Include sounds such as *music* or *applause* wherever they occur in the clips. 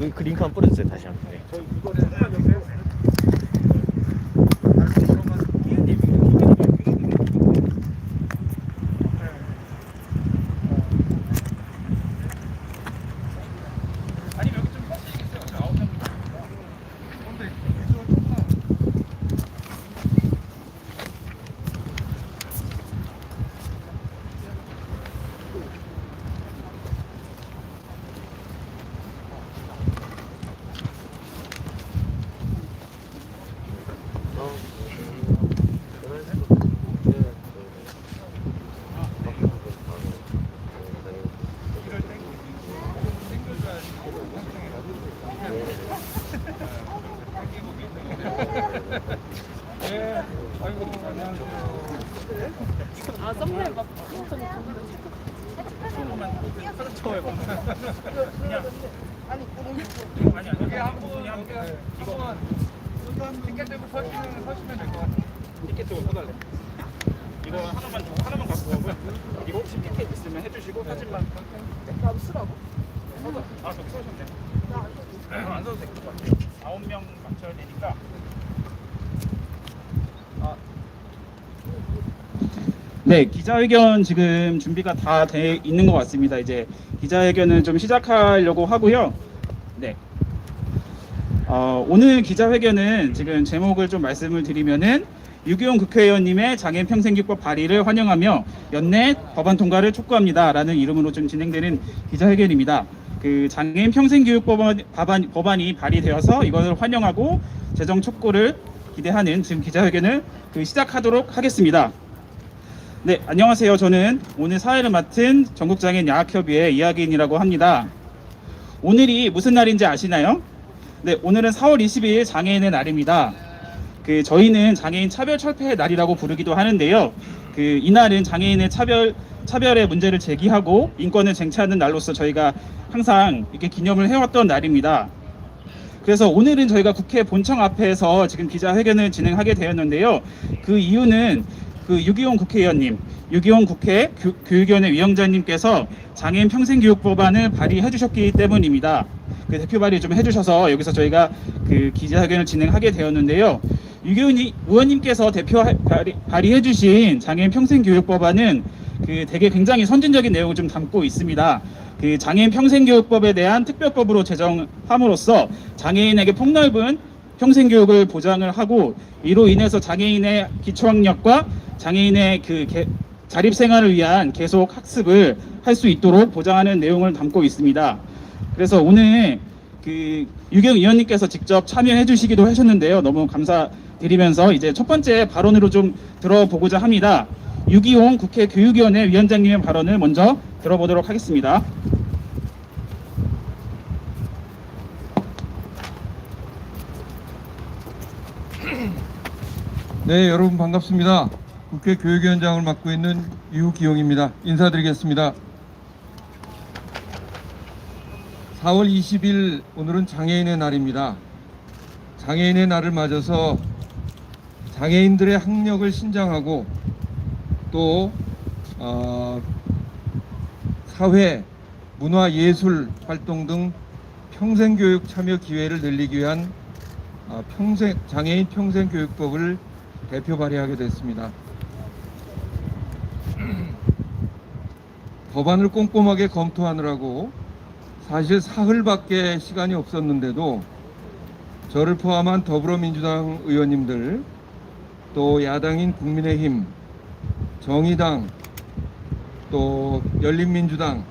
그, 그 링크 한번 뿌려주세요 다시 한번 썸네일 막 엄청 티켓 들고 서시면 서시면 될 것 같아요. 티켓 들고 서달래. 이거 하나만 주고 하나만 갖고 가고요. 이거 혹시 티켓 있으면 해주시고 사진만. 나도 쓰라고? 아, 저기 써셨네. 나안 안 써도 될 것 같아요. 아홉 명 맞춰야 되니까. 네, 기자회견 지금 준비가 다 돼 있는 것 같습니다. 이제 기자회견을 좀 시작하려고 하고요. 네. 어, 오늘 기자회견은 지금 제목을 좀 말씀을 드리면은 유기용 국회의원님의 장애인 평생교육법 발의를 환영하며 연내 법안 통과를 촉구합니다라는 이름으로 좀 진행되는 기자회견입니다. 그 장애인 평생교육법안 법안, 법안이 발의되어서 이것을 환영하고 재정 촉구를 기대하는 지금 기자회견을 그 시작하도록 하겠습니다. 네, 안녕하세요. 저는 오늘 사회를 맡은 전국장애인 야학협의회 이야기인이라고 합니다. 오늘이 무슨 날인지 아시나요? 네, 오늘은 4월 22일 장애인의 날입니다. 그 저희는 장애인 차별 철폐의 날이라고 부르기도 하는데요. 그 이날은 장애인의 차별 차별의 문제를 제기하고 인권을 쟁취하는 날로서 저희가 항상 이렇게 기념을 해왔던 날입니다. 그래서 오늘은 저희가 국회 본청 앞에서 지금 기자회견을 진행하게 되었는데요. 그 이유는 그 유기용 국회의원님, 유기용 국회 교, 교육위원회 위원장님께서 장애인 평생교육법안을 발의해 주셨기 때문입니다. 그 대표 발의 좀 해주셔서 여기서 저희가 그 기자회견을 진행하게 되었는데요. 유기용 이- 의원님께서 대표 하- 발의, 발의해 주신 장애인 평생교육법안은 그 되게 굉장히 선진적인 내용을 좀 담고 있습니다. 그 장애인 평생교육법에 대한 특별법으로 제정함으로써 장애인에게 폭넓은 평생교육을 보장을 하고 이로 인해서 장애인의 기초학력과 장애인의 그 개- 자립 생활을 위한 계속 학습을 할 수 있도록 보장하는 내용을 담고 있습니다. 그래서 오늘 그 유경 의원님께서 직접 참여해 주시기도 하셨는데요. 너무 감사드리면서 이제 첫 번째 발언으로 좀 들어보고자 합니다. 유기용 국회 교육위원회 위원장님의 발언을 먼저 들어보도록 하겠습니다. 네, 여러분 반갑습니다. 국회 교육위원장을 맡고 있는 유기용입니다. 인사드리겠습니다. 4월 20일 오늘은 장애인의 날입니다. 장애인의 날을 맞아서 장애인들의 학력을 신장하고 또 어, 사회, 문화, 예술 활동 등 평생교육 참여 기회를 늘리기 위한 아, 평생 장애인 평생교육법을 대표 발의하게 됐습니다. *clears throat* 법안을 꼼꼼하게 검토하느라고 사실 사흘밖에 시간이 없었는데도 저를 포함한 더불어민주당 의원님들 또 야당인 국민의힘, 정의당, 또 열린민주당,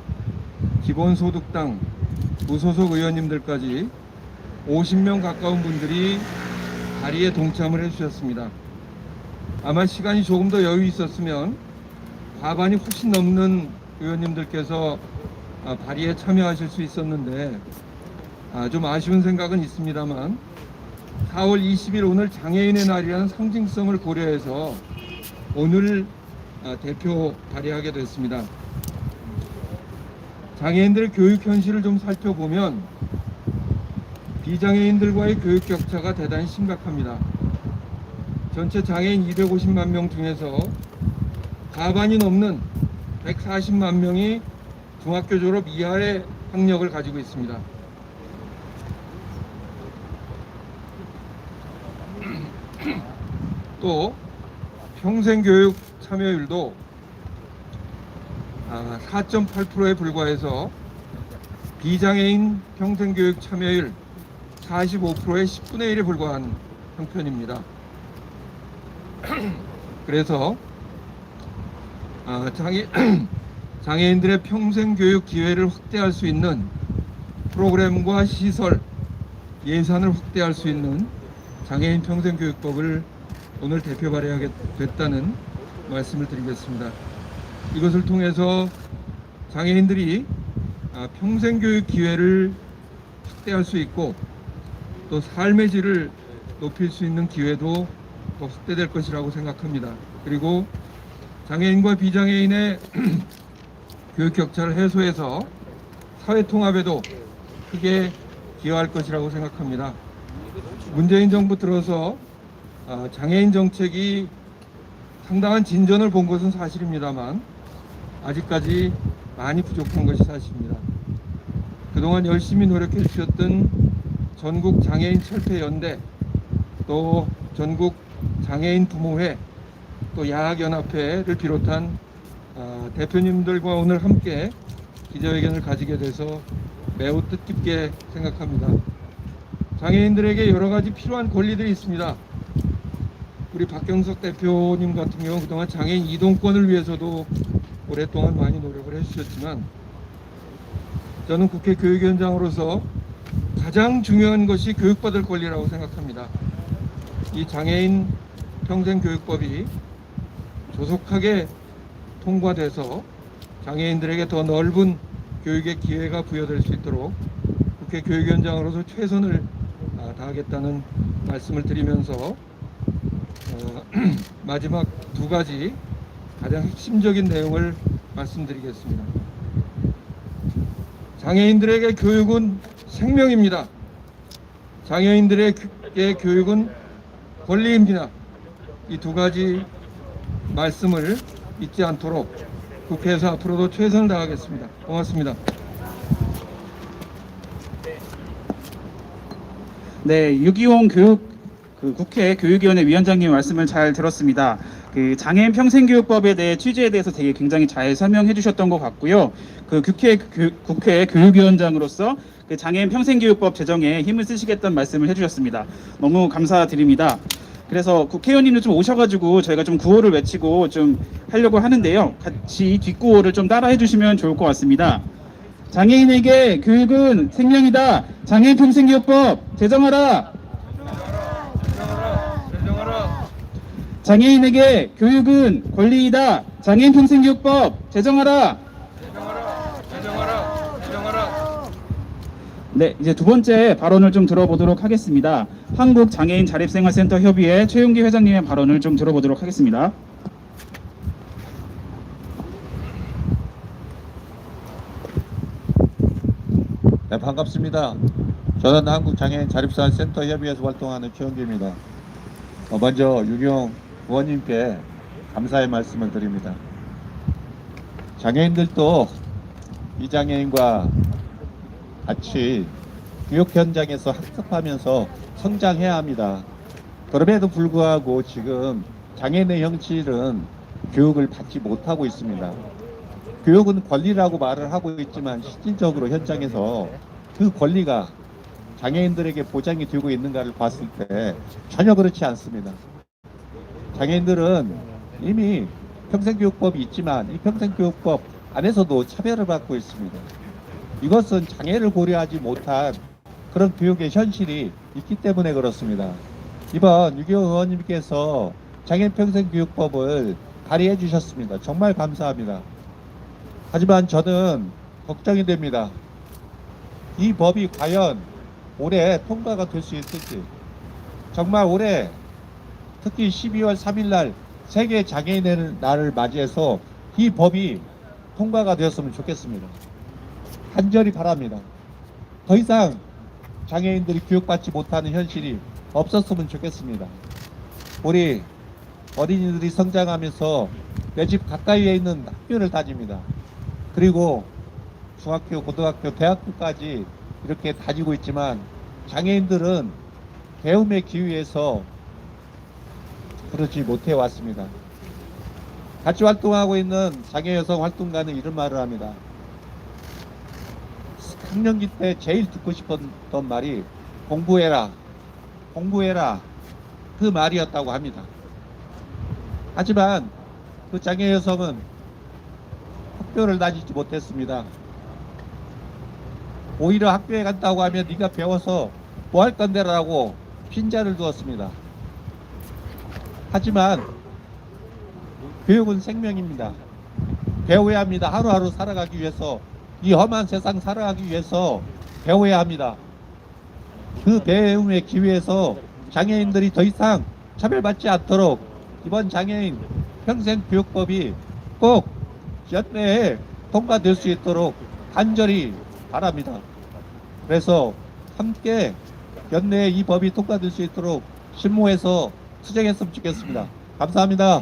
기본소득당, 무소속 의원님들까지 50명 가까운 분들이 발의에 동참을 해주셨습니다. 아마 시간이 조금 더 여유 있었으면 과반이 훨씬 넘는 의원님들께서 아, 발의에 참여하실 수 있었는데 아, 좀 아쉬운 생각은 있습니다만 4월 20일 오늘 장애인의 날이라는 상징성을 고려해서 오늘 아, 대표 발의하게 됐습니다. 장애인들의 교육 현실을 좀 살펴보면 비장애인들과의 교육 격차가 대단히 심각합니다. 전체 장애인 250만 명 중에서 과반이 넘는 140만 명이 중학교 졸업 이하의 학력을 가지고 있습니다. *clears throat* 또 평생교육 참여율도 아, 4.8%에 불과해서 비장애인 평생교육 참여율 45%의 10분의 1에 불과한 형편입니다. *clears throat* 그래서 아, 장애, *clears throat* 장애인들의 평생 교육 기회를 확대할 수 있는 프로그램과 시설, 예산을 확대할 수 있는 장애인 평생 교육법을 오늘 대표 발의하게 됐다는 말씀을 드리겠습니다. 이것을 통해서 장애인들이 아, 평생 교육 기회를 확대할 수 있고 또 삶의 질을 높일 수 있는 기회도 더 확대될 것이라고 생각합니다. 그리고 장애인과 비장애인의 *clears throat* 교육 격차를 해소해서 사회 통합에도 크게 기여할 것이라고 생각합니다. 문재인 정부 들어서 아, 장애인 정책이 상당한 진전을 본 것은 사실입니다만 아직까지 많이 부족한 것이 사실입니다. 그동안 열심히 노력해 주셨던 전국 장애인 철폐 연대 또 전국 장애인 부모회 또 야학연합회를 비롯한 아, 대표님들과 오늘 함께 기자회견을 가지게 돼서 매우 뜻깊게 생각합니다. 장애인들에게 여러 가지 필요한 권리들이 있습니다. 우리 박경석 대표님 같은 경우 그동안 장애인 이동권을 위해서도 오랫동안 많이 노력을 해주셨지만 저는 국회 교육위원장으로서 가장 중요한 것이 교육받을 권리라고 생각합니다. 이 장애인 평생교육법이 조속하게 통과돼서 장애인들에게 더 넓은 교육의 기회가 부여될 수 있도록 국회 교육위원장으로서 최선을 아, 다하겠다는 말씀을 드리면서 어, *clears throat* 마지막 두 가지 가장 핵심적인 내용을 말씀드리겠습니다. 장애인들에게 교육은 생명입니다. 장애인들에게 교육은 권리입니다. 이 두 가지 말씀을 잊지 않도록 국회에서 앞으로도 최선을 다하겠습니다. 고맙습니다. 네, 유기용 교육 그 국회 교육위원회 위원장님 말씀을 잘 들었습니다. 그 장애인 평생교육법에 대해 취지에 대해서 되게 굉장히 잘 설명해 주셨던 것 같고요. 그 국회 교, 국회 교육위원장으로서 그 장애인 평생교육법 제정에 힘을 쓰시겠다는 말씀을 해주셨습니다. 너무 감사드립니다. 그래서 국회의원님도 좀 오셔가지고 저희가 좀 구호를 외치고 좀 하려고 하는데요. 같이 뒷구호를 좀 따라해 주시면 좋을 것 같습니다. 장애인에게 교육은 생명이다. 장애인 평생교육법 제정하라. 장애인에게 교육은 권리이다. 장애인 평생교육법 제정하라. 네, 이제 두 번째 발언을 좀 들어보도록 하겠습니다. 한국 장애인 자립생활센터 협의회 최용기 회장님의 발언을 좀 들어보도록 하겠습니다. 네, 반갑습니다. 저는 한국 장애인 자립생활센터 협의회에서 활동하는 최원기입니다. 어, 먼저 유경 의원님께 감사의 말씀을 드립니다. 장애인들도 비장애인과 같이 교육 현장에서 학습하면서 성장해야 합니다. 그럼에도 불구하고 지금 장애인의 형질은 교육을 받지 못하고 있습니다. 교육은 권리라고 말을 하고 있지만 실질적으로 현장에서 그 권리가 장애인들에게 보장이 되고 있는가를 봤을 때 전혀 그렇지 않습니다. 장애인들은 이미 평생교육법이 있지만 이 평생교육법 안에서도 차별을 받고 있습니다. 이것은 장애를 고려하지 못한 그런 교육의 현실이 있기 때문에 그렇습니다. 이번 유경 의원님께서 장애인 평생교육법을 발의해 주셨습니다. 정말 감사합니다. 하지만 저는 걱정이 됩니다. 이 법이 과연 올해 통과가 될 수 있을지. 정말 올해 특히 12월 3일 날 세계 장애인의 날을 맞이해서 이 법이 통과가 되었으면 좋겠습니다. 간절히 바랍니다. 더 이상 장애인들이 교육받지 못하는 현실이 없었으면 좋겠습니다. 우리 어린이들이 성장하면서 내 집 가까이에 있는 학교를 다닙니다. 그리고 중학교, 고등학교, 대학교까지 이렇게 다니고 있지만 장애인들은 배움의 기회에서 그러지 못해 왔습니다. 같이 활동하고 있는 장애 여성 활동가는 이런 말을 합니다. 학년기 때 제일 듣고 싶었던 말이 공부해라, 공부해라 그 말이었다고 합니다. 하지만 그 장애 여성은 학교를 다니지 못했습니다. 오히려 학교에 간다고 하면 네가 배워서 뭐 할 건데라고 핀자를 두었습니다. 하지만 교육은 생명입니다. 배워야 합니다. 하루하루 살아가기 위해서 이 험한 세상 살아가기 위해서 배워야 합니다. 그 배움의 기회에서 장애인들이 더 이상 차별받지 않도록 이번 장애인 평생교육법이 꼭 연내에 통과될 수 있도록 간절히 바랍니다. 그래서 함께 연내에 이 법이 통과될 수 있도록 실무에서 투쟁했으면 좋겠습니다. 감사합니다.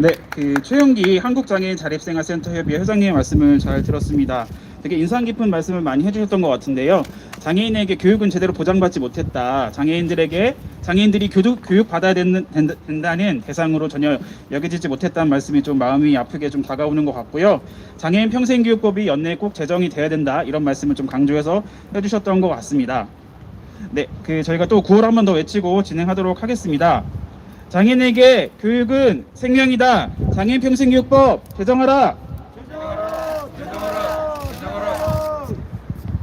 네, 그 최영기 한국장애인 자립생활센터 협의회 회장님의 말씀을 잘 들었습니다. 되게 인상 깊은 말씀을 많이 해주셨던 것 같은데요. 장애인에게 교육은 제대로 보장받지 못했다. 장애인들에게 장애인들이 교육, 교육 받아야 되는, 된, 된다는 대상으로 전혀 여겨지지 못했다는 말씀이 좀 마음이 아프게 좀 다가오는 것 같고요. 장애인 평생교육법이 연내에 꼭 제정이 돼야 된다 이런 말씀을 좀 강조해서 해주셨던 것 같습니다. 네, 그 저희가 또 구호를 한 번 더 외치고 진행하도록 하겠습니다. 장애인에게 교육은 생명이다. 장애인 평생교육법 제정하라.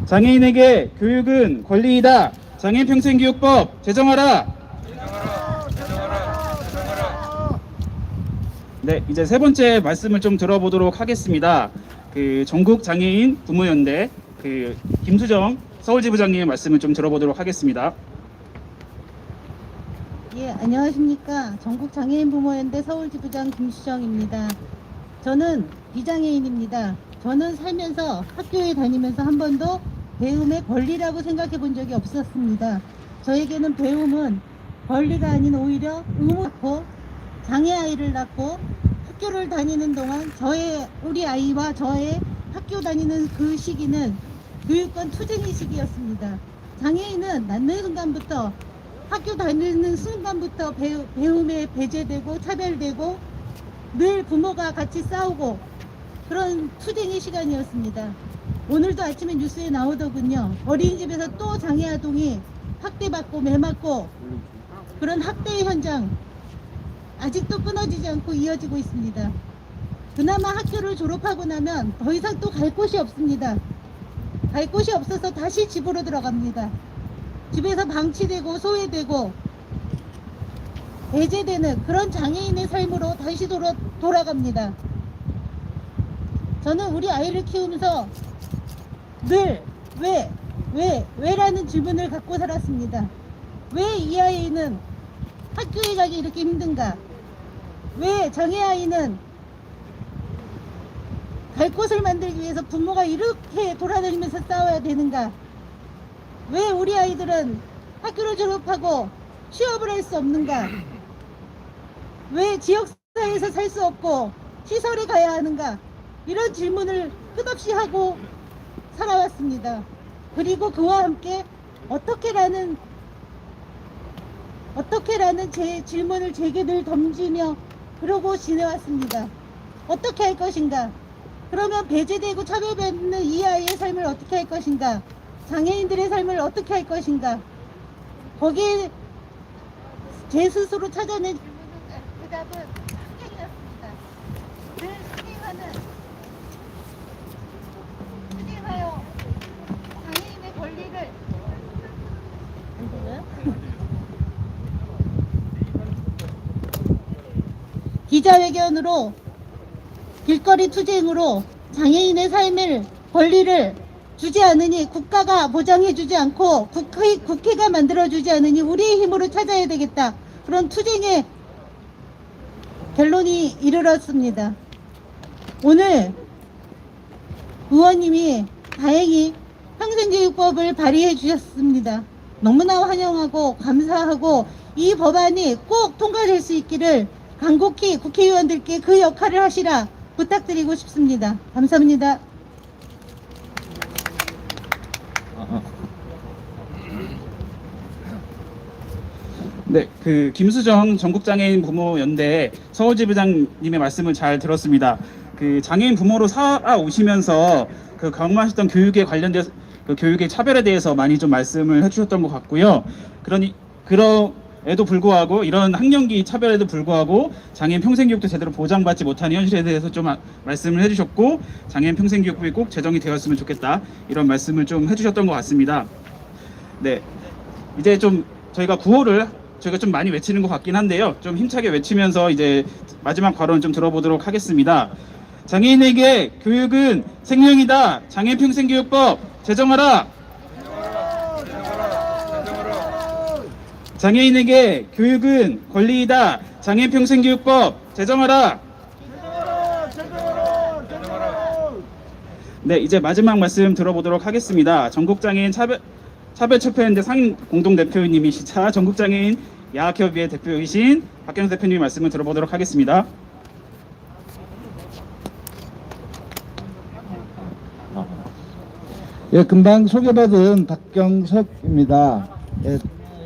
장애인에게 교육은 권리이다. 장애인 평생교육법 제정하라. 네, 이제 세 번째 말씀을 좀 들어보도록 하겠습니다. 그 전국 장애인 부모연대 그 김수정 서울지부장님의 말씀을 좀 들어보도록 하겠습니다. 예, 안녕하십니까. 전국 장애인 부모연대 서울지부장 김수정입니다. 저는 비장애인입니다. 저는 살면서 학교에 다니면서 한 번도 배움의 권리라고 생각해 본 적이 없었습니다. 저에게는 배움은 권리가 아닌 오히려 의무고 장애 아이를 낳고 학교를 다니는 동안 저의 우리 아이와 저의 학교 다니는 그 시기는 교육권 투쟁의 시기였습니다. 장애인은 낳는 순간부터 학교 다니는 순간부터 배우, 배움에 배제되고 차별되고 늘 부모가 같이 싸우고 그런 투쟁의 시간이었습니다. 오늘도 아침에 뉴스에 나오더군요. 어린이집에서 또 장애 아동이 학대받고 매맞고 그런 학대의 현장 아직도 끊어지지 않고 이어지고 있습니다. 그나마 학교를 졸업하고 나면 더 이상 또 갈 곳이 없습니다. 갈 곳이 없어서 다시 집으로 들어갑니다. 집에서 방치되고 소외되고 배제되는 그런 장애인의 삶으로 다시 돌아, 돌아갑니다. 저는 우리 아이를 키우면서 늘 왜, 왜, 왜라는 질문을 갖고 살았습니다. 왜 이 아이는 학교에 가기 이렇게 힘든가? 왜 장애 아이는 갈 곳을 만들기 위해서 부모가 이렇게 돌아다니면서 싸워야 되는가? 왜 우리 아이들은 학교를 졸업하고 취업을 할 수 없는가? 왜 지역사회에서 살 수 없고 시설에 가야 하는가? 이런 질문을 끝없이 하고 살아왔습니다. 그리고 그와 함께 어떻게라는 어떻게라는 제 질문을 제게 늘 던지며 그러고 지내왔습니다. 어떻게 할 것인가? 그러면 배제되고 차별받는 이 아이의 삶을 어떻게 할 것인가? 장애인들의 삶을 어떻게 할 것인가? 거기에 제 스스로 찾아낸 그 답은 투쟁이었습니다. 늘 투쟁하는 투쟁하여 장애인의 권리를? 기자회견으로 길거리 투쟁으로 장애인의 삶을 권리를 주지 않으니 국가가 보장해 주지 않고 국회, 국회가 만들어 주지 않으니 우리의 힘으로 찾아야 되겠다. 그런 투쟁의 결론이 이르렀습니다. 오늘 의원님이 다행히 평생교육법을 발의해 주셨습니다. 너무나 환영하고 감사하고 이 법안이 꼭 통과될 수 있기를 간곡히 국회의원들께 그 역할을 하시라 부탁드리고 싶습니다. 감사합니다. 네, 그 김수정 전국장애인 부모 연대 서울지부장님의 말씀을 잘 들었습니다. 그 장애인 부모로 살아 오시면서 그 경험하셨던 교육에 관련된 그 교육의 차별에 대해서 많이 좀 말씀을 해주셨던 것 같고요. 그러니 그럼에도 불구하고 이런 학령기 차별에도 불구하고 장애인 평생교육도 제대로 보장받지 못하는 현실에 대해서 좀 아- 말씀을 해주셨고 장애인 평생교육부이 꼭 제정이 되었으면 좋겠다 이런 말씀을 좀 해주셨던 것 같습니다. 네, 이제 좀 저희가 구호를 저희가 좀 많이 외치는 것 같긴 한데요. 좀 힘차게 외치면서 이제 마지막 발언 좀 들어보도록 하겠습니다. 장애인에게 교육은 생명이다. 장애인 평생교육법 제정하라. 장애인에게 교육은 권리이다. 장애인 평생교육법 제정하라. 네, 이제 마지막 말씀 들어보도록 하겠습니다. 전국장애인 차별 차별철폐연대 상임 공동대표님이시자 전국장애인 야학협의회 대표이신 박경수 대표님 말씀을 들어보도록 하겠습니다. 예, 금방 소개받은 박경석입니다. 예,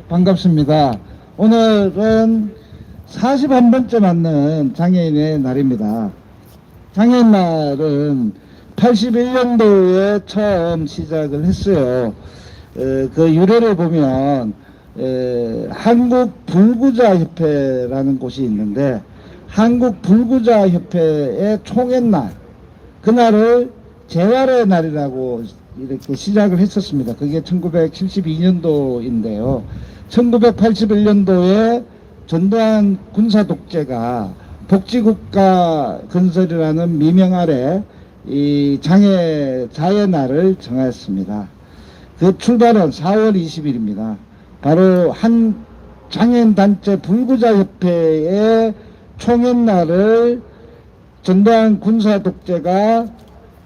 반갑습니다. 오늘은 41번째 맞는 장애인의 날입니다. 장애인 날은 81년도에 처음 시작을 했어요. 에, 그 유래를 보면 에, 한국 불구자 협회라는 곳이 있는데 한국 불구자 협회의 총회날 그날을 재활의 날이라고 이렇게 시작을 했었습니다. 그게 1972년도인데요. 1981년도에 전두환 군사 독재가 복지국가 건설이라는 미명 아래 이 장애 자의 날을 정하였습니다. 그 출발은 4월 20일입니다. 바로 한 장애인 단체 불구자 협회의 총연 날을 전두환 군사 독재가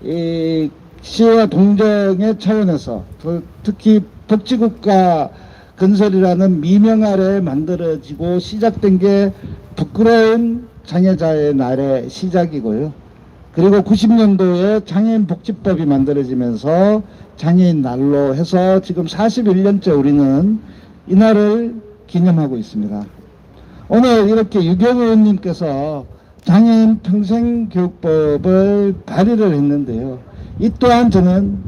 이 시와 동정의 차원에서 그 특히 복지국가 건설이라는 미명 아래 만들어지고 시작된 게 부끄러운 장애자의 날의 시작이고요. 그리고 90년도에 장애인 복지법이 만들어지면서 장애인 날로 해서 지금 41년째 우리는 이 날을 기념하고 있습니다. 오늘 이렇게 유경 의원님께서 장애인 평생교육법을 발의를 했는데요. 이 또한 저는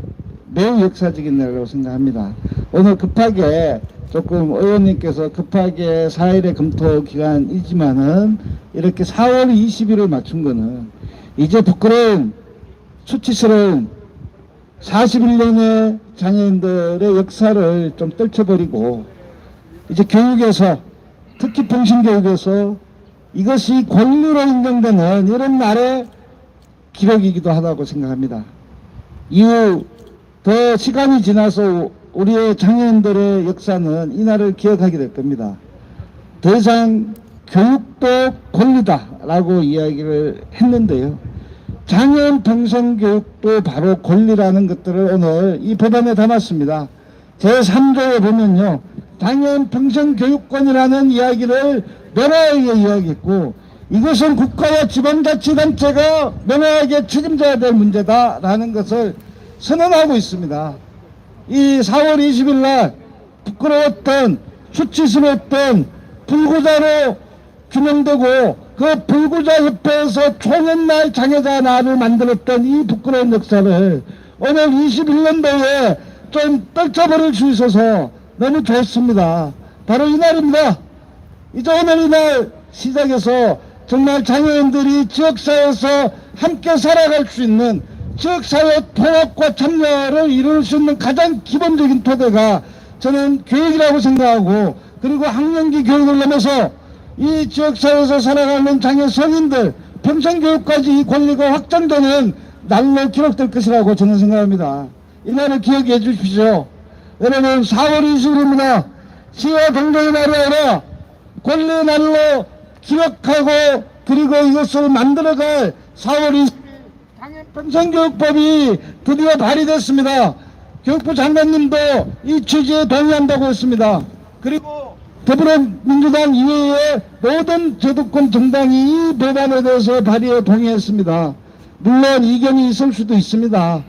매우 역사적인 날이라고 생각합니다. 오늘 급하게 조금 의원님께서 급하게 4일의 검토 기간이지만은 이렇게 4월 20일을 맞춘 거는 이제 부끄러운 수치스러운 41년의 장애인들의 역사를 좀 떨쳐버리고 이제 교육에서 특히 평신교육에서 이것이 권리로 인정되는 이런 날의 기록이기도 하다고 생각합니다. 이후 더 시간이 지나서 우리의 장애인들의 역사는 이 날을 기억하게 될 겁니다. 더 이상 교육도 권리다라고 이야기를 했는데요. 장애인 평생교육도 바로 권리라는 것들을 오늘 이 법안에 담았습니다. 제3조에 보면요. 장애인 평생교육권이라는 이야기를 명확하게 이야기했고 이것은 국가와 지방자치단체가 명확하게 책임져야 될 문제다라는 것을 선언하고 있습니다. 이 4월 20일 날 부끄러웠던 수치스러웠던 불구자로 규명되고 그 불구자 협회에서 총연날 장애자 날을 만들었던 이 부끄러운 역사를 오늘 21년도에 좀 떨쳐버릴 수 있어서 너무 좋습니다. 바로 이 날입니다. 이제 오늘 이날 시작해서 정말 장애인들이 지역사회에서 함께 살아갈 수 있는 지역사회 통합과 참여를 이룰 수 있는 가장 기본적인 토대가 저는 교육이라고 생각하고 그리고 학년기 교육을 넘어서 이 지역사회에서 살아가는 장애 성인들 평생교육까지 이 권리가 확장되는 날로 기록될 것이라고 저는 생각합니다. 이날을 기억해 주십시오. 여러분 4월 20일입니다. 시와 동정의 날이 아니라 권리 날로 기억하고 그리고 이것을 만들어갈 4월 20일 평생교육법이 드디어 발의됐습니다. 교육부 장관님도 이 취지에 동의한다고 했습니다. 그리고 더불어민주당 이외의 모든 제도권 정당이 이 법안에 대해서 발의에 동의했습니다. 물론 이견이 있을 수도 있습니다.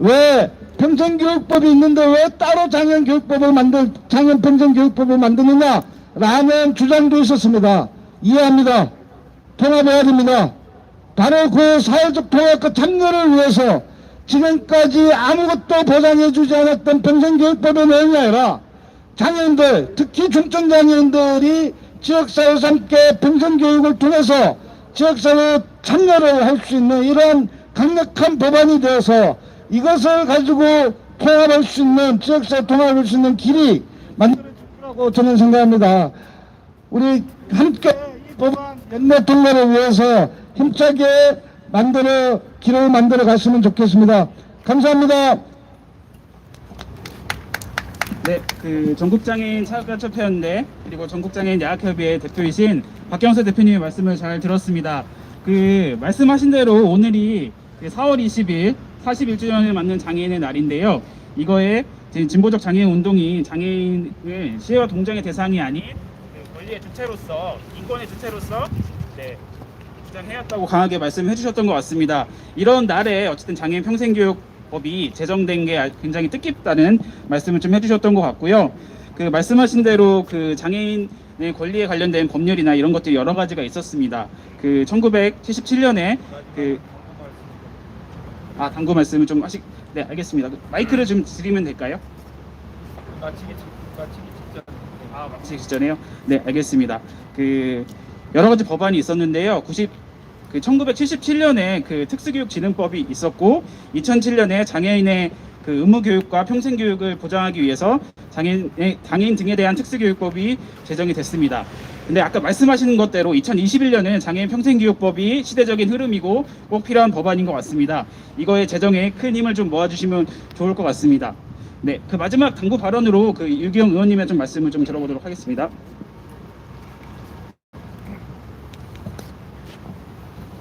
왜 평생교육법이 있는데 왜 따로 장애인교육법을 만들 장애인 평생교육법을 만드느냐 라는 주장도 있었습니다. 이해합니다. 통합해야 됩니다. 바로 그 사회적 통합과 참여를 위해서 지금까지 아무것도 보장해주지 않았던 평생교육법의 내용이 아니라 장애인들, 특히 중증장애인들이 지역사회에서 함께 평생교육을 통해서 지역사회 참여를 할 수 있는 이러한 강력한 법안이 되어서 이것을 가지고 통합할 수 있는 지역사회 통합할 수 있는 길이 만들어질 거라고 저는 생각합니다. 우리 함께 연내 통과를 위해서 힘차게 만들어 길을 만들어 갔으면 좋겠습니다. 감사합니다. 네, 그 전국장애인 차가협회연대 그리고 전국장애인 야학협의회 대표이신 박경서 대표님의 말씀을 잘 들었습니다. 그 말씀하신 대로 오늘이 그 4월 20일 41주년을 맞는 장애인의 날인데요. 이거에 진보적 장애인 운동이 장애인을 시혜와 동정의 대상이 아닌 그 권리의 주체로서 인권의 주체로서 네, 주장해왔다고 강하게 말씀해 주셨던 것 같습니다. 이런 날에 어쨌든 장애인 평생교육법이 제정된 게 굉장히 뜻깊다는 말씀을 좀 해주셨던 것 같고요. 그 말씀하신 대로 그 장애인의 권리에 관련된 법률이나 이런 것들이 여러 가지가 있었습니다. 그 1977년에 그 아, 당구 말씀을 좀 하시, 네, 알겠습니다. 그 마이크를 좀 드리면 될까요? 마치기 직- 마치기 직전. 아, 마치기 직전에요? 네, 알겠습니다. 그 여러 가지 법안이 있었는데요. 90, 그 1977년에 그 특수교육진흥법이 있었고 2007년에 장애인의 그 의무교육과 평생교육을 보장하기 위해서 장애인의 장애인 등에 대한 특수교육법이 제정이 됐습니다. 근데 아까 말씀하신 것대로 2021년은 장애인 평생교육법이 시대적인 흐름이고 꼭 필요한 법안인 것 같습니다. 이거의 제정에 큰 힘을 좀 모아주시면 좋을 것 같습니다. 네, 그 마지막 당부 발언으로 그 유기영 의원님의 좀 말씀을 좀 들어보도록 하겠습니다.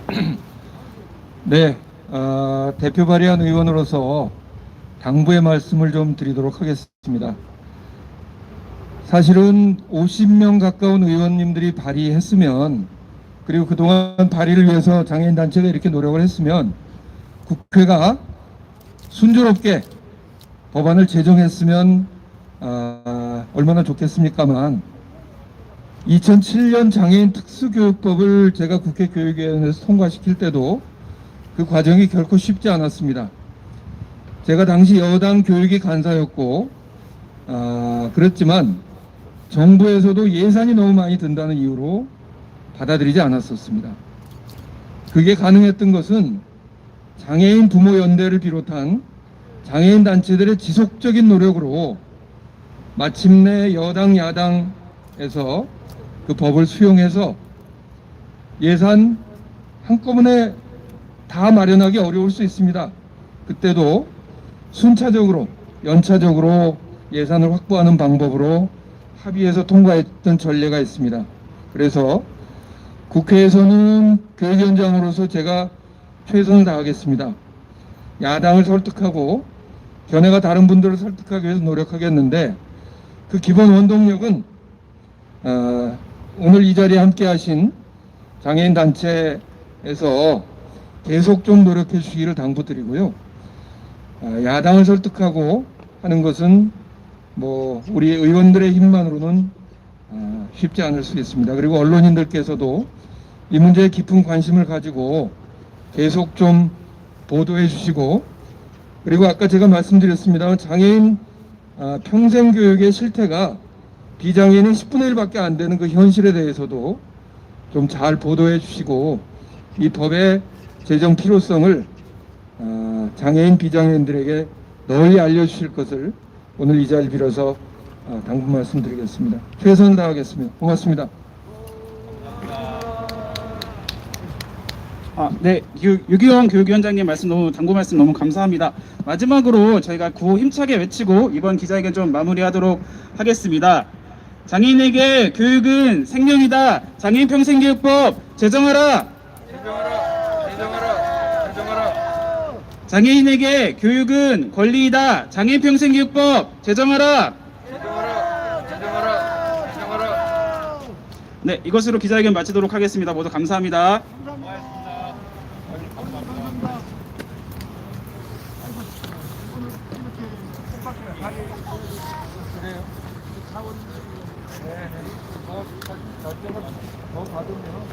*clears throat* 네, 어, 대표 발의한 의원으로서 당부의 말씀을 좀 드리도록 하겠습니다. 사실은 50명 가까운 의원님들이 발의했으면 그리고 그동안 발의를 위해서 장애인 단체가 이렇게 노력을 했으면 국회가 순조롭게 법안을 제정했으면 아, 얼마나 좋겠습니까만 2007년 장애인 특수교육법을 제가 국회 교육위원회에서 통과시킬 때도 그 과정이 결코 쉽지 않았습니다. 제가 당시 여당 교육위 간사였고, 아, 그랬지만 정부에서도 예산이 너무 많이 든다는 이유로 받아들이지 않았었습니다. 그게 가능했던 것은 장애인 부모 연대를 비롯한 장애인 단체들의 지속적인 노력으로 마침내 여당 야당에서 그 법을 수용해서 예산 한꺼번에 다 마련하기 어려울 수 있습니다. 그때도 순차적으로 연차적으로 예산을 확보하는 방법으로 합의해서 통과했던 전례가 있습니다. 그래서 국회에서는 교육위원장으로서 제가 최선을 다하겠습니다. 야당을 설득하고 견해가 다른 분들을 설득하기 위해서 노력하겠는데 그 기본 원동력은 어, 오늘 이 자리에 함께 하신 장애인 단체에서 계속 좀 노력해 주시기를 당부드리고요. 어, 야당을 설득하고 하는 것은 뭐 우리 의원들의 힘만으로는 어, 쉽지 않을 수 있습니다. 그리고 언론인들께서도 이 문제에 깊은 관심을 가지고 계속 좀 보도해 주시고 그리고 아까 제가 말씀드렸습니다. 장애인 아, 평생교육의 실태가 비장애인은 10분의 1밖에 안 되는 그 현실에 대해서도 좀 잘 보도해 주시고 이 법의 제정 필요성을 아, 장애인 비장애인들에게 널리 알려주실 것을 오늘 이 자리를 빌어서 아, 당부 말씀드리겠습니다. 최선을 다하겠습니다. 고맙습니다. 아, 네, 유, 유기원 교육위원장님 말씀 너무 당부 말씀 너무 감사합니다. 마지막으로 저희가 구호 힘차게 외치고 이번 기자회견 좀 마무리하도록 하겠습니다. 장애인에게 교육은 생명이다. 장애인 평생교육법 제정하라. 제정하라. 제정하라. 장애인에게 교육은 권리이다. 장애인 평생교육법 제정하라. 제정하라. 제정하라. 제정하라. 네, 이것으로 기자회견 마치도록 하겠습니다. 모두 감사합니다. 더 받으면